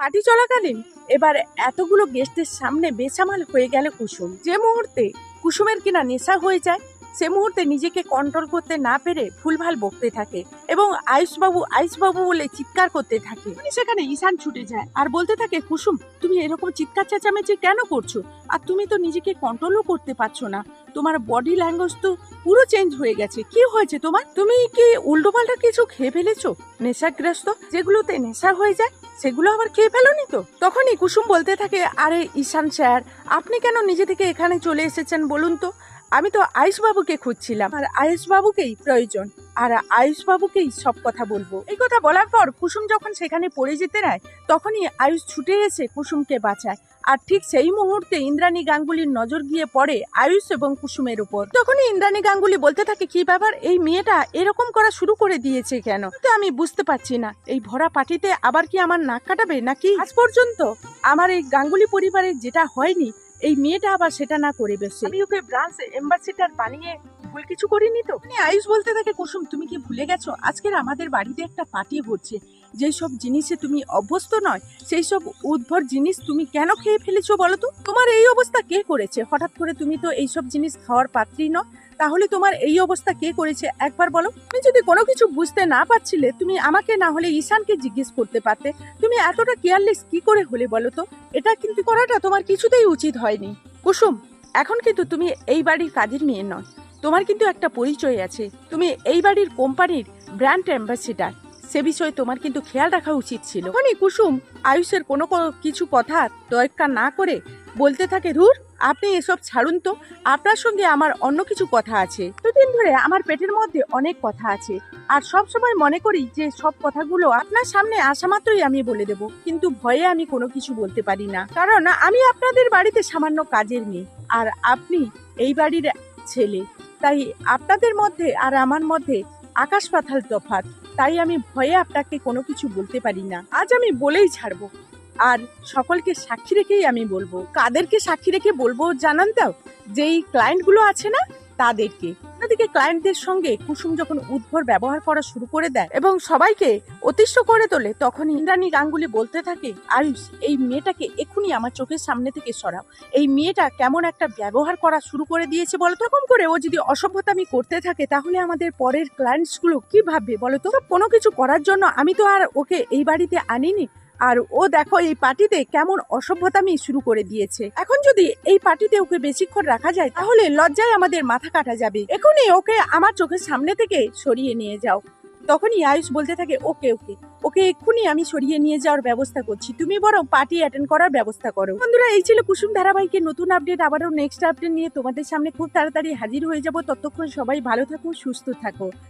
Party চলাকালীন এবার এতগুলো গেস্টের সামনে বেসামাল হয়ে গেল কুসুম। যে মুহূর্তে কুসুমের কিনা নেশা হয়ে যায়, সে মুহূর্তে নিজেকে কন্ট্রোল করতে না পেরে ভুলভাল বকতে থাকে এবং আয়ুষবাবু আয়ুষবাবু বলে চিৎকার করতে থাকে। মানে সেখানে ঈশান ছুটে যায় আর বলতে থাকে, কুসুম, তুমি এরকম চিৎকার চেঁচামেচি কেন করছ? আর তুমি তো নিজেকে কন্ট্রোলও করতে পারছ না। তোমার বডি ল্যাঙ্গুয়েজ তো পুরো চেঞ্জ হয়ে গেছে। কি হয়েছে তোমার? তুমি কি উল্টোপাল্টা কিছু খেয়ে ফেলেছো? নেশাগ্রস্ত? যেগুলোতে নেশা হয়ে যায় সেগুলো আবার খেয়ে ফেলনি তো? তখনই কুসুম বলতে থাকে, আরে ঈশান স্যার, আপনি কেন নিজে থেকে এখানে চলে এসেছেন বলুন তো? আমি তো আয়ুষবাবুকে খুঁজছিলাম। আর আয়ুষবাবুকেই প্রয়োজন। আর আয়ুষ বাবুকেই সব কথা বলব। এই কথা বলার পর কুসুম যখন সেখানে পড়ে যেতে নেয়, তখনই আয়ুষ ছুটে এসে কুসুমকে বাঁচায়। আর ঠিক সেই মুহূর্তে ইন্দ্রাণী গাঙ্গুলির নজর গিয়ে পড়ে আয়ুষ এবং কুসুমের উপর। তখনই ইন্দ্রাণী গাঙ্গুলি বলতে থাকে, কি ব্যাপার? এই মেয়েটা এরকম করা শুরু করে দিয়েছে কেন? তো আমি বুঝতে পারছি না। এই ভরা পার্টিতে আবার কি আমার নাক কাটাবে নাকি? আজ পর্যন্ত আমার এই গাঙ্গুলি পরিবারের যেটা হয়নি, এই মেয়েটা আবার সেটা না করে বেশি আমি ওকে ব্রাঞ্চ এম্বাসিডার বানিয়ে ভুল কিছু করিনি তো? মানে আয়ুষ বলতে থাকে, কুসুম, তুমি কি ভুলে গেছো? আজকের আমাদের বাড়িতে একটা পার্টি হচ্ছে। যেই সব জিনিসে তুমি অভ্যস্ত নয়, সেই সব উদ্ভর জিনিস তুমি কেন খেয়ে ফেলেছো বলো তো? তোমার এই অবস্থা কে করেছে? হঠাৎ করে তুমি তো এই সব জিনিস খাওয়ার পাত্রী নয় তাহলে তোমার এই অবস্থা কে করেছে? একবার বলো। তুমি যদি কোনো কিছু বুঝতে না পারছিলে, তুমি আমাকে না হলে ঈশানকে জিজ্ঞেস করতে পারতে। তুমি এতটা কেয়ারলেস কি করে হলে বলো তো? এটা কিন্তু করাটা তোমার কিছুতেই উচিত হয়নি। কুসুম, এখন কিন্তু তুমি এই বাড়ির কাজের মেয়ে নয়। তোমার কিন্তু একটা পরিচয় আছে। তুমি এই বাড়ির কোম্পানির ব্র্যান্ড অ্যাম্বাসিডার। সে বিষয়ে তোমার কিন্তু খেয়াল রাখা উচিত ছিল। তখনই কুসুম, আয়ুষের কোনো কিছু কথা তোয়াক্কা না করে বলতে থাকে, রুর, আপনি এসব ছাড়ুন তো। আপনার সঙ্গে আমার অন্য কিছু কথা আছে। দুদিন ধরে আমার পেটের মধ্যে অনেক কথা আছে। আর সব সময় মনে করি যে সব কথাগুলো আপনার সামনে আসা মাত্রই আমি বলে দেব। কিন্তু ভয়ে আমি কোনো কিছু বলতে পারি না। কারণ আমি আপনাদের বাড়িতে সামান্য কাজের মেয়ে। আর আপনি এই বাড়ির ছেলে। তাই আপনাদের মধ্যে আর আমার মধ্যে আকাশ পাতাল তফাৎ। তাই আমি ভয়ে আপনাকে কোনো কিছু বলতে পারি না। আজ আমি বলেই ছাড়ব। আর সকলকে সাক্ষী রেখেই আমি বলব। কাদেরকে সাক্ষী রেখে বলব জানান দাও যেই ক্লায়েন্টগুলো আছে না, তাদেরকে। অন্যদিকে ক্লায়েন্টদের সঙ্গে কুসুম যখন উদ্ভর ব্যবহার করা শুরু করে দেয় এবং সবাইকে অতিষ্ঠ করে তোলে তখন ইন্দ্রাণী গাঙ্গুলি বলতে থাকে, আয়ুষ, এই মেয়েটাকে এক্ষুনি আমার চোখের সামনে থেকে সরাও। এই মেয়েটা কেমন একটা ব্যবহার করা শুরু করে দিয়েছে বলো তখন করে ও যদি অসভ্যতামি করতে থাকে, তাহলে আমাদের পরের ক্লায়েন্টসগুলো কি ভাববে বলো তো? কোনো কিছু করার জন্য আমি তো আর ওকে এই বাড়িতে আনিনি। আর ও দেখো এই পার্টিতে কেমন অসভ্যতামি শুরু করে দিয়েছে। এখন যদি এই পার্টিতে ওকে বেশিক্ষণ রাখা যায়, তাহলে লজ্জায় আমাদের মাথা কাটা যাবে। এখনই ওকে আমার চোখের সামনে থেকে সরিয়ে নিয়ে যাও। তখনই আয়ুষ বলতে থাকে, ওকে ওকে। ওকে এক্ষুনি আমি সরিয়ে নিয়ে যাওয়ার ব্যবস্থা করছি। তুমি বরং পার্টি অ্যাটেন্ড করার ব্যবস্থা করো। বন্ধুরা, এই ছিল কুসুম ধারাবাহিকের নতুন আপডেট। আবারও নেক্সট আপডেট নিয়ে তোমাদের সামনে খুব তাড়াতাড়ি হাজির হয়ে যাব। ততক্ষণ সবাই ভালো থাকো সুস্থ থাকো